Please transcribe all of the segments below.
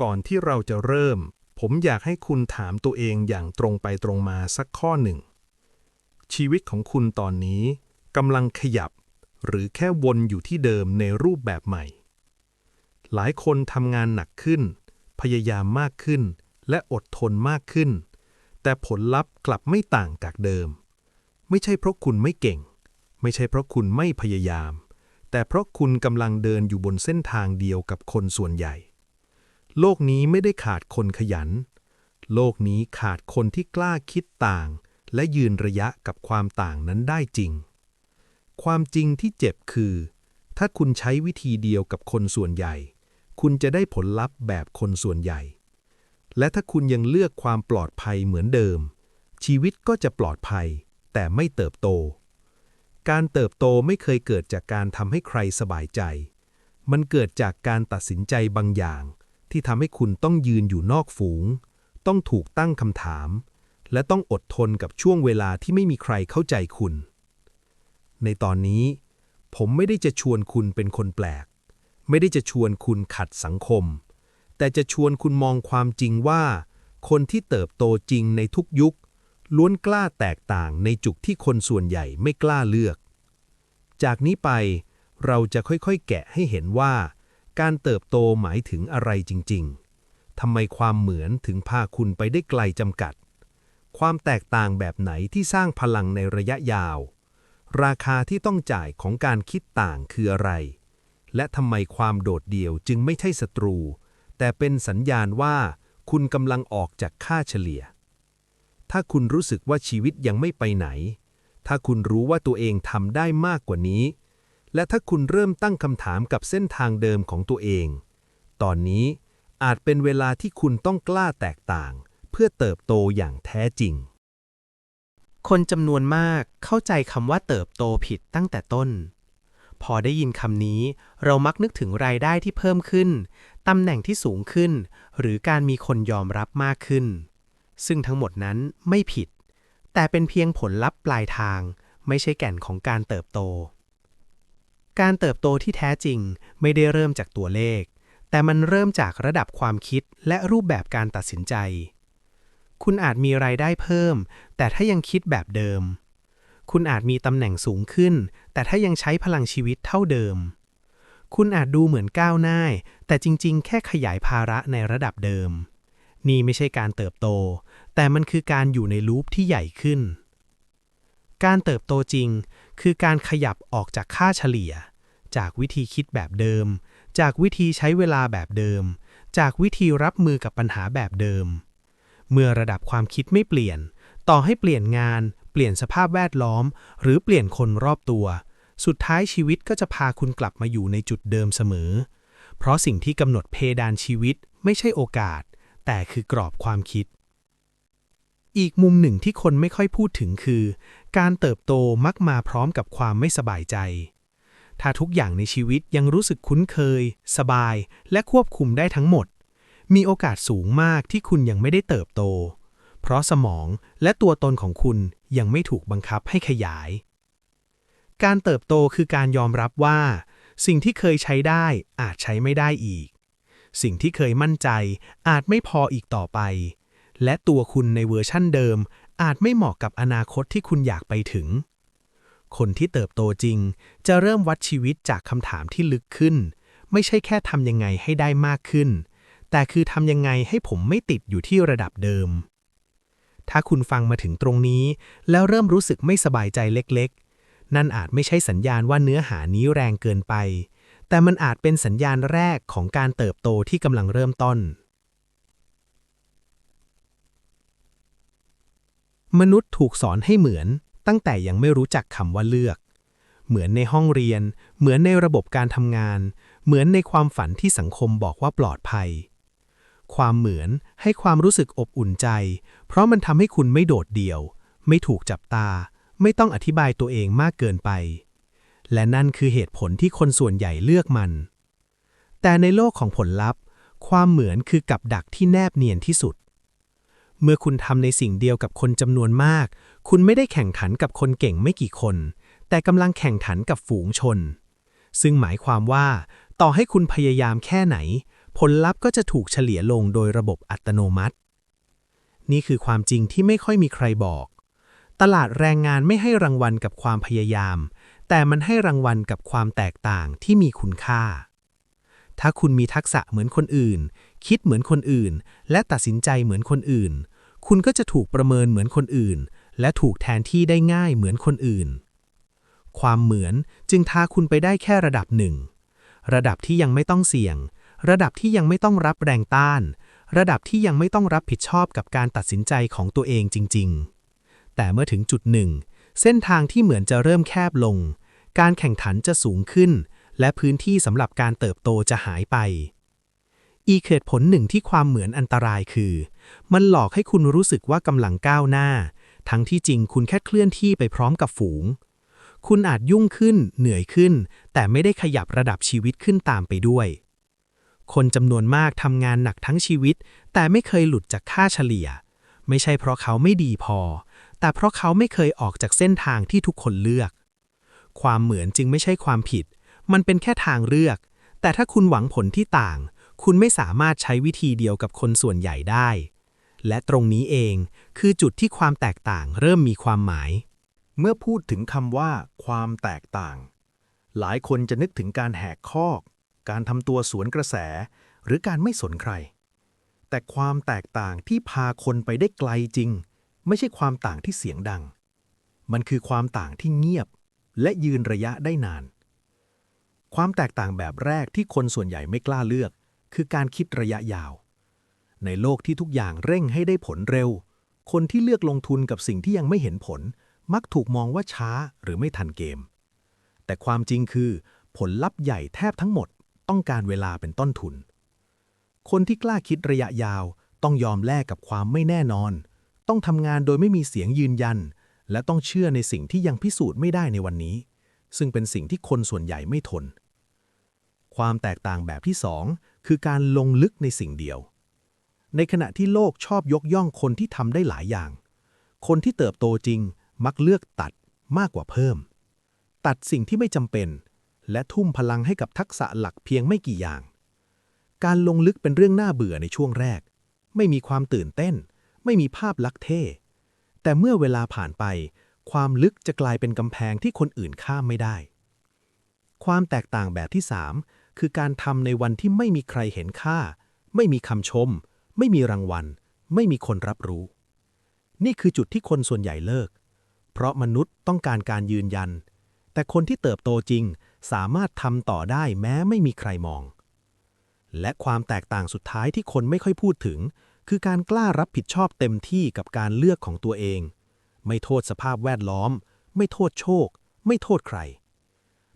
ก่อนที่เราจะเริ่ม ผมอยากให้คุณถามตัวเองอย่างตรงไปตรงมาสักข้อหนึ่ง ชีวิตของคุณตอนนี้กำลังขยับ หรือแค่วนอยู่ที่เดิมในรูปแบบใหม่ หลายคนทำงานหนักขึ้น พยายามมากขึ้น และอดทนมากขึ้น แต่ผลลัพธ์กลับไม่ต่างจากเดิม ไม่ใช่เพราะคุณไม่เก่ง ไม่ใช่เพราะคุณไม่พยายาม แต่เพราะคุณกำลังเดินอยู่บนเส้นทางเดียวกับคนส่วนใหญ่ โลกนี้ไม่ได้ขาดคนขยัน โลกนี้ขาดคนที่กล้าคิดต่าง และยืนระยะกับความต่างนั้นได้จริง ความจริงที่เจ็บคือ ถ้าคุณใช้วิธีเดียวกับคนส่วนใหญ่ คุณจะได้ผลลัพธ์แบบคนส่วนใหญ่ และถ้าคุณยังเลือกความปลอดภัยเหมือนเดิม ชีวิตก็จะปลอดภัย แต่ไม่เติบโต การเติบโตไม่เคยเกิดจากการทำให้ใครสบายใจ มันเกิดจากการตัดสินใจบางอย่าง ที่ทำให้คุณต้องยืนอยู่นอกฝูง ต้องถูกตั้งคำถาม และต้องอดทนกับช่วงเวลาที่ไม่มีใครเข้าใจคุณ ในตอนนี้ ผมไม่ได้จะชวนคุณเป็นคนแปลก ไม่ได้จะชวนคุณขัดสังคม แต่จะชวนคุณมองความจริงว่า คนที่เติบโตจริงในทุกยุค ล้วนกล้าแตกต่างในจุดที่คนส่วนใหญ่ไม่กล้าเลือก จากนี้ไปเราจะค่อยๆ แกะให้เห็นว่า การเติบโตหมายถึงอะไรจริง ๆ ทำไมความเหมือนถึงพาคุณไปได้ไกลจำกัด ความแตกต่างแบบไหนที่สร้างพลังในระยะยาว ราคาที่ต้องจ่ายของการคิดต่างคืออะไร และทำไมความโดดเดี่ยวจึงไม่ใช่ศัตรู แต่เป็นสัญญาณว่าคุณกำลังออกจากค่าเฉลี่ย ถ้าคุณรู้สึกว่าชีวิตยังไม่ไปไหน ถ้าคุณรู้ว่าตัวเองทำได้มากกว่านี้ และถ้าคุณเริ่มตั้งคำถามกับเส้นทางเดิมของตัวเอง ตอนนี้อาจเป็นเวลาที่คุณต้องกล้าแตกต่าง เพื่อเติบโตอย่างแท้จริง คนจำนวนมากเข้าใจคำว่าเติบโตผิดตั้งแต่ต้น พอได้ยินคำนี้ เรามักนึกถึงรายได้ที่เพิ่มขึ้น ตำแหน่งที่สูงขึ้น หรือการมีคนยอมรับมากขึ้น ซึ่งทั้งหมดนั้นไม่ผิด แต่เป็นเพียงผลลัพธ์ปลายทาง ไม่ใช่แก่นของการเติบโต การเติบโตที่แท้จริงไม่ได้เริ่มจากตัวเลข แต่มันเริ่มจากระดับความคิดและรูปแบบการตัดสินใจ คุณอาจมีรายได้เพิ่ม แต่ถ้ายังคิดแบบเดิม คุณอาจมีตำแหน่งสูงขึ้น แต่ถ้ายังใช้พลังชีวิตเท่าเดิม คุณอาจดูเหมือนก้าวหน้า แต่จริงๆ แค่ขยายภาระในระดับเดิม นี่ไม่ใช่การเติบโต แต่มันคือการอยู่ในลูปที่ใหญ่ขึ้นการเติบโตจริง คือการขยับออกจากค่าเฉลี่ย จากวิธีคิดแบบเดิม จากวิธีใช้เวลาแบบเดิม จากวิธีรับมือกับปัญหาแบบเดิม เมื่อระดับความคิดไม่เปลี่ยน ต่อให้เปลี่ยนงาน เปลี่ยนสภาพแวดล้อม หรือเปลี่ยนคนรอบตัว สุดท้ายชีวิตก็จะพาคุณกลับมาอยู่ในจุดเดิมเสมอ เพราะสิ่งที่กำหนดเพดานชีวิตไม่ใช่โอกาส แต่คือกรอบความคิดอีกมุมหนึ่งที่คนไม่ค่อยพูดถึงคือ การเติบโตมักมาพร้อมกับความไม่สบายใจ ถ้าทุกอย่างในชีวิตยังรู้สึกคุ้นเคย สบาย และควบคุมได้ทั้งหมด มีโอกาสสูงมากที่คุณยังไม่ได้เติบโต เพราะสมองและตัวตนของคุณยังไม่ถูกบังคับให้ขยาย การเติบโตคือการยอมรับว่า สิ่งที่เคยใช้ได้อาจใช้ไม่ได้อีก สิ่งที่เคยมั่นใจอาจไม่พออีกต่อไปและตัวคุณในเวอร์ชั่นเดิม อาจไม่เหมาะกับอนาคตที่คุณอยากไปถึง คนที่เติบโตจริง จะเริ่มวัดชีวิตจากคำถามที่ลึกขึ้น ไม่ใช่แค่ทำยังไงให้ได้มากขึ้น แต่คือทำยังไงให้ผมไม่ติดอยู่ที่ระดับเดิม ถ้าคุณฟังมาถึงตรงนี้ แล้วเริ่มรู้สึกไม่สบายใจเล็กๆ นั่นอาจไม่ใช่สัญญาณว่าเนื้อหานี้แรงเกินไป แต่มันอาจเป็นสัญญาณแรกของการเติบโตที่กำลังเริ่มต้น มนุษย์ถูกสอนให้เหมือนตั้งแต่ยังไม่รู้จักคำว่าเลือก เหมือนในห้องเรียน เหมือนในระบบการทำงาน เหมือนในความฝันที่สังคมบอกว่าปลอดภัย ความเหมือนให้ความรู้สึกอบอุ่นใจ เพราะมันทำให้คุณไม่โดดเดี่ยว ไม่ถูกจับตา ไม่ต้องอธิบายตัวเองมากเกินไป และนั่นคือเหตุผลที่คนส่วนใหญ่เลือกมัน แต่ในโลกของผลลัพธ์ ความเหมือนคือกับดักที่แนบเนียนที่สุด เมื่อคุณทำในสิ่งเดียวกับคนจำนวนมาก คุณไม่ได้แข่งขันกับคนเก่งไม่กี่คน แต่กำลังแข่งขันกับฝูงชน ซึ่งหมายความว่า ต่อให้คุณพยายามแค่ไหน ผลลัพธ์ก็จะถูกเฉลี่ยลงโดยระบบอัตโนมัติ นี่คือความจริงที่ไม่ค่อยมีใครบอก ตลาดแรงงานไม่ให้รางวัลกับความพยายาม แต่มันให้รางวัลกับความแตกต่างที่มีคุณค่า ถ้าคุณมีทักษะเหมือนคนอื่น คิดเหมือนคนอื่น และตัดสินใจเหมือนคนอื่น คุณก็จะถูกประเมินเหมือนคนอื่น และถูกแทนที่ได้ง่ายเหมือนคนอื่น ความเหมือนจึงทาคุณไปได้แค่ระดับหนึ่ง ระดับที่ยังไม่ต้องเสี่ยง ระดับที่ยังไม่ต้องรับแรงต้าน ระดับที่ยังไม่ต้องรับผิดชอบกับการตัดสินใจของตัวเองจริง ๆ แต่เมื่อถึงจุดหนึ่ง เส้นทางที่เหมือนจะเริ่มแคบลง การแข่งขันจะสูงขึ้น และพื้นที่สำหรับการเติบโตจะหายไป อีกเหตุผลหนึ่งที่ความเหมือนอันตรายคือ มันหลอกให้คุณรู้สึกว่ากำลังก้าวหน้า ทั้งที่จริงคุณแค่เคลื่อนที่ไปพร้อมกับฝูง คุณอาจยุ่งขึ้น เหนื่อยขึ้น แต่ไม่ได้ขยับระดับชีวิตขึ้นตามไปด้วย คนจำนวนมากทำงานหนักทั้งชีวิต แต่ไม่เคยหลุดจากค่าเฉลี่ย ไม่ใช่เพราะเขาไม่ดีพอ แต่เพราะเขาไม่เคยออกจากเส้นทางที่ทุกคนเลือก ความเหมือนจึงไม่ใช่ความผิด มันเป็นแค่ทางเลือก แต่ถ้าคุณหวังผลที่ต่าง คุณไม่สามารถใช้วิธีเดียวกับคนส่วนใหญ่ได้ และตรงนี้เองคือจุดที่ความแตกต่างเริ่มมีความหมาย เมื่อพูดถึงคำว่า ความแตกต่าง หลายคนจะนึกถึงการแหกคอก การทำตัวสวนกระแส หรือการไม่สนใคร แต่ความแตกต่างที่พาคนไปได้ไกลจริง ไม่ใช่ความต่างที่เสียงดัง มันคือความต่างที่เงียบ และยืนระยะได้นาน ความแตกต่างแบบแรกที่คนส่วนใหญ่ไม่กล้าเลือก คือการคิดระยะยาว ในโลกที่ทุกอย่างเร่งให้ได้ผลเร็ว คนที่เลือกลงทุนกับสิ่งที่ยังไม่เห็นผล มักถูกมองว่าช้าหรือไม่ทันเกม แต่ความจริงคือผลลัพธ์ใหญ่แทบทั้งหมดต้องการเวลาเป็นต้นทุน คนที่กล้าคิดระยะยาวต้องยอมแลกกับความไม่แน่นอน ต้องทำงานโดยไม่มีเสียงยืนยัน และต้องเชื่อในสิ่งที่ยังพิสูจน์ไม่ได้ในวันนี้ ซึ่งเป็นสิ่งที่คนส่วนใหญ่ไม่ทน ความแตกต่างแบบที่สอง คือการลงลึกในสิ่งเดียว ในขณะที่โลกชอบยกย่องคนที่ทำได้หลายอย่าง คนที่เติบโตจริงมักเลือกตัดมากกว่าเพิ่ม ตัดสิ่งที่ไม่จำเป็น และทุ่มพลังให้กับทักษะหลักเพียงไม่กี่อย่าง การลงลึกเป็นเรื่องน่าเบื่อในช่วงแรก ไม่มีความตื่นเต้น ไม่มีภาพลักษณ์เท่ แต่เมื่อเวลาผ่านไป ความลึกจะกลายเป็นกำแพงที่คนอื่นข้ามไม่ได้ ความแตกต่างแบบที่ 3 คือการทำในวันที่ไม่มีใครเห็นค่า ไม่มีคำชม ไม่มีรางวัล ไม่มีคนรับรู้ นี่คือจุดที่คนส่วนใหญ่เลิก เพราะมนุษย์ต้องการการยืนยัน แต่คนที่เติบโตจริงสามารถทำต่อได้แม้ไม่มีใครมอง และความแตกต่างสุดท้ายที่คนไม่ค่อยพูดถึง คือการกล้ารับผิดชอบเต็มที่กับการเลือกของตัวเอง ไม่โทษสภาพแวดล้อม ไม่โทษโชค ไม่โทษใคร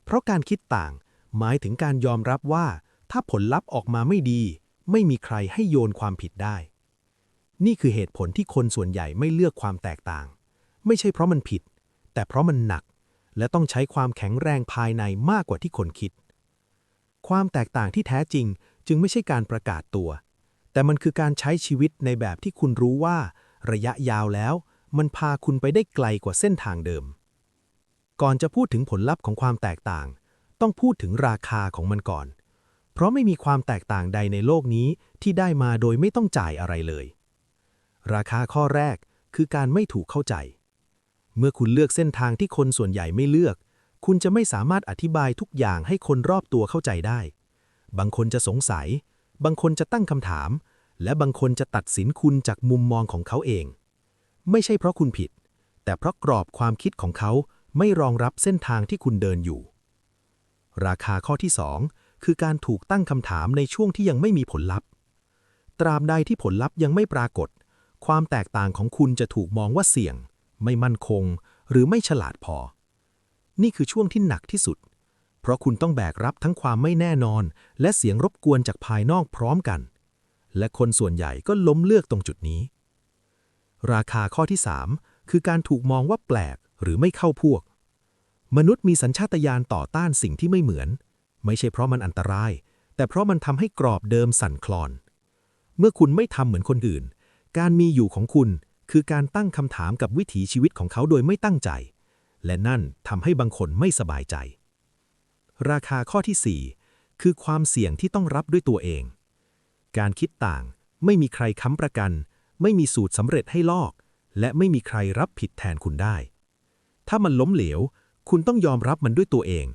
เพราะการคิดต่าง หมายถึงการยอมรับว่า ถ้าผลลัพธ์ออกมาไม่ดี ไม่มีใครให้โยนความผิดได้ นี่คือเหตุผลที่คนส่วนใหญ่ไม่เลือกความแตกต่าง ไม่ใช่เพราะมันผิด แต่เพราะมันหนัก และต้องใช้ความแข็งแรงภายในมากกว่าที่คนคิด ความแตกต่างที่แท้จริงจึงไม่ใช่การประกาศตัว แต่มันคือการใช้ชีวิตในแบบที่คุณรู้ว่า ระยะยาวแล้ว มันพาคุณไปได้ไกลกว่าเส้นทางเดิม ก่อนจะพูดถึงผลลัพธ์ของความแตกต่าง ต้องพูดถึงราคาของมันก่อน เพราะไม่มีความแตกต่างใดในโลกนี้ที่ได้มาโดยไม่ต้องจ่ายอะไรเลย ราคาข้อแรกคือการไม่ถูกเข้าใจ เมื่อคุณเลือกเส้นทางที่คนส่วนใหญ่ไม่เลือก คุณจะไม่สามารถอธิบายทุกอย่างให้คนรอบตัวเข้าใจได้ บางคนจะสงสัย บางคนจะตั้งคำถาม และบางคนจะตัดสินคุณจากมุมมองของเขาเอง ไม่ใช่เพราะคุณผิด แต่เพราะกรอบความคิดของเขาไม่รองรับเส้นทางที่คุณเดินอยู่ ราคาข้อที่ 2 คือการถูกตั้งคำถามในช่วงที่ยังไม่มีผลลัพธ์ ตราบใดที่ผลลัพธ์ยังไม่ปรากฏ ความแตกต่างของคุณจะถูกมองว่าเสี่ยง ไม่มั่นคง หรือไม่ฉลาดพอ นี่คือช่วงที่หนักที่สุด เพราะคุณต้องแบกรับทั้งความไม่แน่นอน และเสียงรบกวนจากภายนอกพร้อมกัน และคนส่วนใหญ่ก็ล้มเลือกตรงจุดนี้ ราคาข้อที่ 3 คือการถูกมองว่าแปลกหรือไม่เข้าพวก มนุษย์มีสัญชาตญาณต่อต้านสิ่งที่ไม่เหมือน ไม่ใช่เพราะมันอันตราย แต่เพราะมันทำให้กรอบเดิมสั่นคลอน เมื่อคุณไม่ทำเหมือนคนอื่น การมีอยู่ของคุณคือการตั้งคำถามกับวิถีชีวิตของเขาโดยไม่ตั้งใจ และนั่นทำให้บางคนไม่สบายใจ ราคาข้อที่ 4 คือความเสี่ยงที่ต้องรับด้วยตัวเอง การคิดต่าง ไม่มีใครค้ำประกัน ไม่มีสูตรสำเร็จให้ลอก และไม่มีใครรับผิดแทนคุณได้ ถ้ามันล้มเหลว คุณต้องยอมรับมันด้วยตัวเอง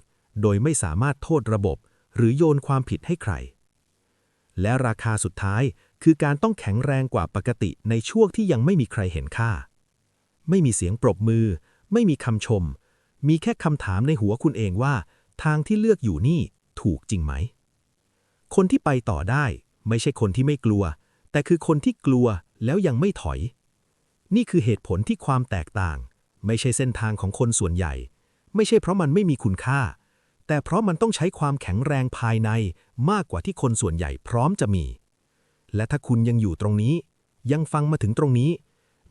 โดยไม่สามารถโทษระบบ หรือโยนความผิดให้ใคร และราคาสุดท้ายคือการต้องแข็งแรงกว่าปกติในช่วงที่ยังไม่มีใครเห็นค่า ไม่มีเสียงปรบมือ ไม่มีคำชม มีแค่คำถามในหัวคุณเองว่า ทางที่เลือกอยู่นี่ถูกจริงไหม คนที่ไปต่อได้ ไม่ใช่คนที่ไม่กลัว แต่คือคนที่กลัวแล้วยังไม่ถอย นี่คือเหตุผลที่ความแตกต่าง ไม่ใช่เส้นทางของคนส่วนใหญ่ ไม่ใช่เพราะมันไม่มีคุณค่า แต่เพราะมันต้องใช้ความแข็งแรงภายในมากกว่าที่คนส่วนใหญ่พร้อมจะมี และถ้าคุณยังอยู่ตรงนี้ ยังฟังมาถึงตรงนี้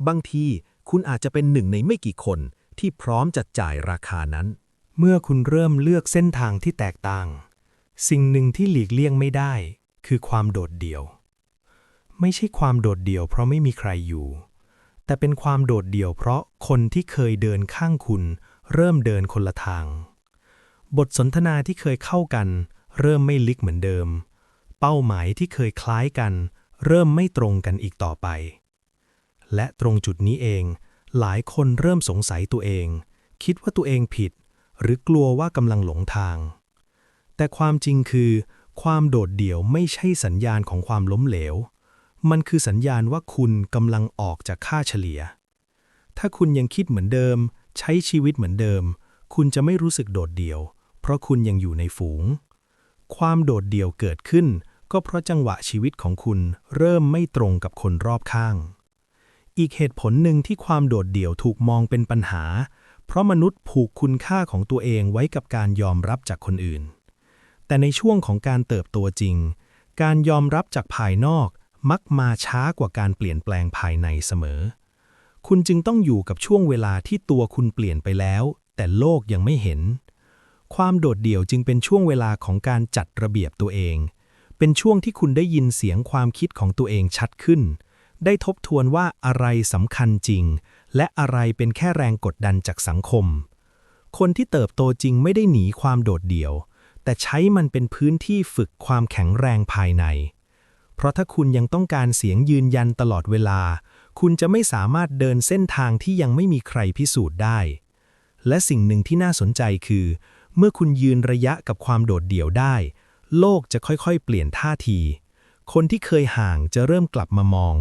บางทีคุณอาจจะเป็นหนึ่งในไม่กี่คนที่พร้อมจะจ่ายราคานั้น เมื่อคุณเริ่มเลือกเส้นทางที่แตกต่าง สิ่งหนึ่งที่หลีกเลี่ยงไม่ได้ คือความโดดเดี่ยว ไม่ใช่ความโดดเดี่ยวเพราะไม่มีใครอยู่ แต่เป็นความโดดเดี่ยวเพราะคนที่เคยเดินข้างคุณ เริ่มเดินคนละทาง บทสนทนาที่เคยเข้ากัน เริ่มไม่ลิกเหมือนเดิม เป้าหมายที่เคยคล้ายกัน เริ่มไม่ตรงกันอีกต่อไป และตรงจุดนี้เอง หลายคนเริ่มสงสัยตัวเอง คิดว่าตัวเองผิด หรือกลัวว่ากำลังหลงทาง แต่ความจริงคือ ความโดดเดี่ยวไม่ใช่สัญญาณของความล้มเหลว มันคือสัญญาณว่าคุณกำลังออกจากค่าเฉลี่ยถ้าคุณยังคิดเหมือนเดิม ใช้ชีวิตเหมือนเดิม คุณจะไม่รู้สึกโดดเดี่ยว เพราะคุณยังอยู่ในฝูง ความโดดเดี่ยวเกิดขึ้น ก็เพราะจังหวะชีวิตของคุณเริ่มไม่ตรงกับคนรอบข้าง อีกเหตุผลหนึ่งที่ความโดดเดี่ยวถูกมองเป็นปัญหา เพราะมนุษย์ผูกคุณค่าของตัวเองไว้กับการยอมรับจากคนอื่น แต่ในช่วงของการเติบโตจริง การยอมรับจากภายนอกมักมาช้ากว่าการเปลี่ยนแปลงภายในเสมอ คุณจึงต้องอยู่กับช่วงเวลาที่ตัวคุณเปลี่ยนไปแล้ว แต่โลกยังไม่เห็น ความโดดเดี่ยวจึงเป็นช่วงเวลาของการจัดระเบียบตัวเอง เป็นช่วงที่คุณได้ยินเสียงความคิดของตัวเองชัดขึ้น ได้ทบทวนว่าอะไรสำคัญจริง และอะไรเป็นแค่แรงกดดันจากสังคม คนที่เติบโตจริงไม่ได้หนีความโดดเดี่ยว แต่ใช้มันเป็นพื้นที่ฝึกความแข็งแรงภายใน เพราะถ้าคุณยังต้องการเสียงยืนยันตลอดเวลา คุณจะไม่สามารถเดินเส้นทางที่ยังไม่มีใครพิสูจน์ได้ และสิ่งหนึ่งที่น่าสนใจคือ เมื่อคุณยืนระยะกับความโดดเดี่ยวได้ โลกจะค่อยๆ เปลี่ยนท่าที คนที่เคยห่างจะเริ่มกลับมามอง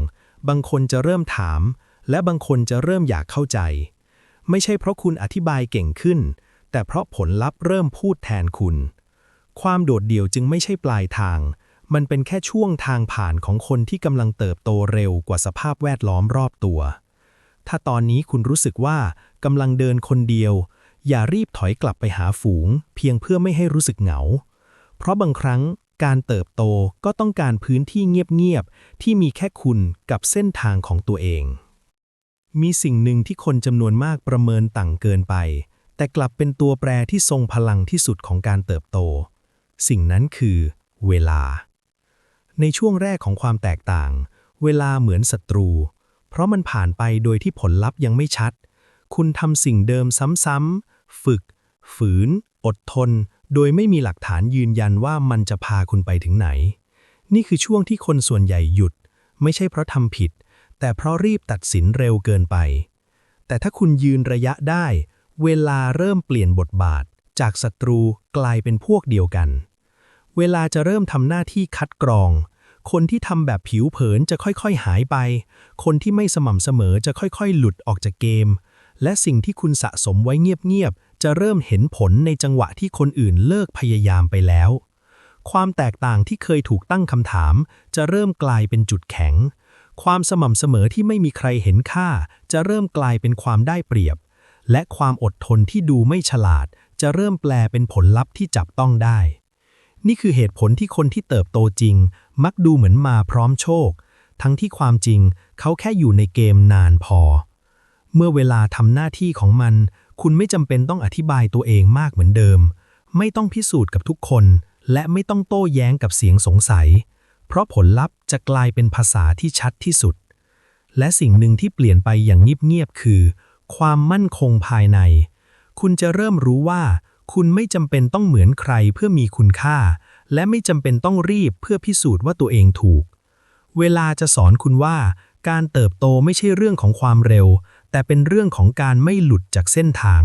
บางคนจะเริ่มถาม และบางคนจะเริ่มอยากเข้าใจ ไม่ใช่เพราะคุณอธิบายเก่งขึ้น แต่เพราะผลลัพธ์เริ่มพูดแทนคุณ ความโดดเดี่ยวจึงไม่ใช่ปลายทาง มันเป็นแค่ช่วงทางผ่านของคนที่กำลังเติบโตเร็วกว่าสภาพแวดล้อมรอบตัว ถ้าตอนนี้คุณรู้สึกว่ากำลังเดินคนเดียว อย่ารีบถอยกลับไปหาฝูง เพียงเพื่อไม่ให้รู้สึกเหงา เพราะบางครั้งการเติบโตก็ต้องการพื้นที่เงียบๆ ที่มีแค่คุณกับเส้นทางของตัวเอง มีสิ่งหนึ่งที่คนจำนวนมากประเมินต่างเกินไป แต่กลับเป็นตัวแปรที่ทรงพลังที่สุดของการเติบโต สิ่งนั้นคือ เวลา ในช่วงแรกของความแตกต่าง เวลาเหมือนศัตรู เพราะมันผ่านไปโดยที่ผลลัพธ์ยังไม่ชัด คุณทำสิ่งเดิมซ้ำๆ ฝึก ฝืน อดทน โดยไม่มีหลักฐานยืนยันว่ามันจะพาคุณไปถึงไหน นี่คือช่วงที่คนส่วนใหญ่หยุด ไม่ใช่เพราะทำผิด แต่เพราะรีบตัดสินเร็วเกินไป แต่ถ้าคุณยืนระยะได้ เวลาเริ่มเปลี่ยนบทบาท จากศัตรูกลายเป็นพวกเดียวกัน เวลาจะเริ่มทำหน้าที่คัดกรอง คนที่ทำแบบผิวเผินจะค่อยๆหายไป คนที่ไม่สม่ำเสมอจะค่อยๆ หลุดออกจากเกม และสิ่งที่คุณสะสมไว้เงียบๆ จะเริ่มเห็นผลในจังหวะที่คนอื่นเลิกพยายามไปแล้ว ความแตกต่างที่เคยถูกตั้งคำถาม จะเริ่มกลายเป็นจุดแข็ง ความสม่ำเสมอที่ไม่มีใครเห็นค่า จะเริ่มกลายเป็นความได้เปรียบ และความอดทนที่ดูไม่ฉลาด จะเริ่มแปลเป็นผลลัพธ์ที่จับต้องได้ นี่คือเหตุผลที่คนที่เติบโตจริง มักดูเหมือนมาพร้อมโชค ทั้งที่ความจริงเขาแค่อยู่ในเกมนานพอ เมื่อเวลาทำหน้าที่ของมัน คุณไม่จำเป็นต้องอธิบายตัวเองมากเหมือนเดิม ไม่ต้องพิสูจน์กับทุกคน และไม่ต้องโต้แย้งกับเสียงสงสัย เพราะผลลัพธ์จะกลายเป็นภาษาที่ชัดที่สุด และสิ่งหนึ่งที่เปลี่ยนไปอย่างเงียบๆคือ ความมั่นคงภายใน คุณจะเริ่มรู้ว่า คุณไม่จำเป็นต้องเหมือนใครเพื่อมีคุณค่า และไม่จำเป็นต้องรีบเพื่อพิสูจน์ว่าตัวเองถูก เวลาจะสอนคุณว่า การเติบโตไม่ใช่เรื่องของความเร็ว แต่เป็นเรื่องของการไม่หลุดจากเส้นทาง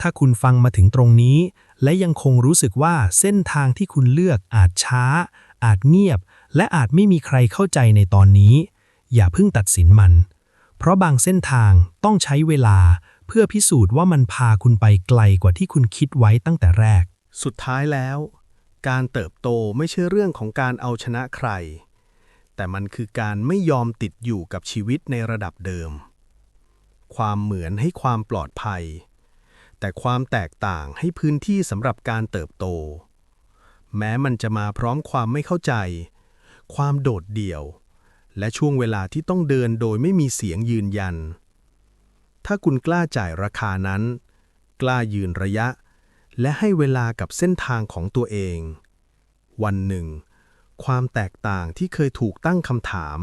ถ้าคุณฟังมาถึงตรงนี้ และยังคงรู้สึกว่าเส้นทางที่คุณเลือกอาจช้า อาจเงียบ และอาจไม่มีใครเข้าใจในตอนนี้ อย่าเพิ่งตัดสินมัน เพราะบางเส้นทางต้องใช้เวลา เพื่อพิสูจน์ว่ามันพาคุณไปไกลกว่าที่คุณคิดไว้ตั้งแต่แรก สุดท้ายแล้ว การเติบโตไม่ใช่เรื่องของการเอาชนะใคร แต่มันคือการไม่ยอมติดอยู่กับชีวิตในระดับเดิม ความเหมือนให้ความปลอดภัย แต่ความแตกต่างให้พื้นที่สำหรับการเติบโต แม้มันจะมาพร้อมความไม่เข้าใจ ความโดดเดี่ยว และช่วงเวลาที่ต้องเดินโดยไม่มีเสียงยืนยัน ถ้าคุณกล้าจ่ายราคานั้น กล้ายืนระยะ และให้เวลากับเส้นทางของตัวเอง วันหนึ่ง ความแตกต่างที่เคยถูกตั้งคำถาม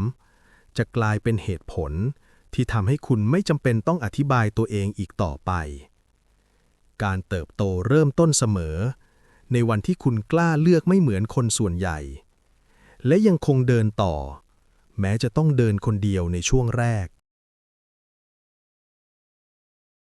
จะกลายเป็นเหตุผลที่ทำให้คุณไม่จำเป็นต้องอธิบายตัวเองอีกต่อไป การเติบโตเริ่มต้นเสมอ ในวันที่คุณกล้าเลือกไม่เหมือนคนส่วนใหญ่ และยังคงเดินต่อ แม้จะต้องเดินคนเดียวในช่วงแรก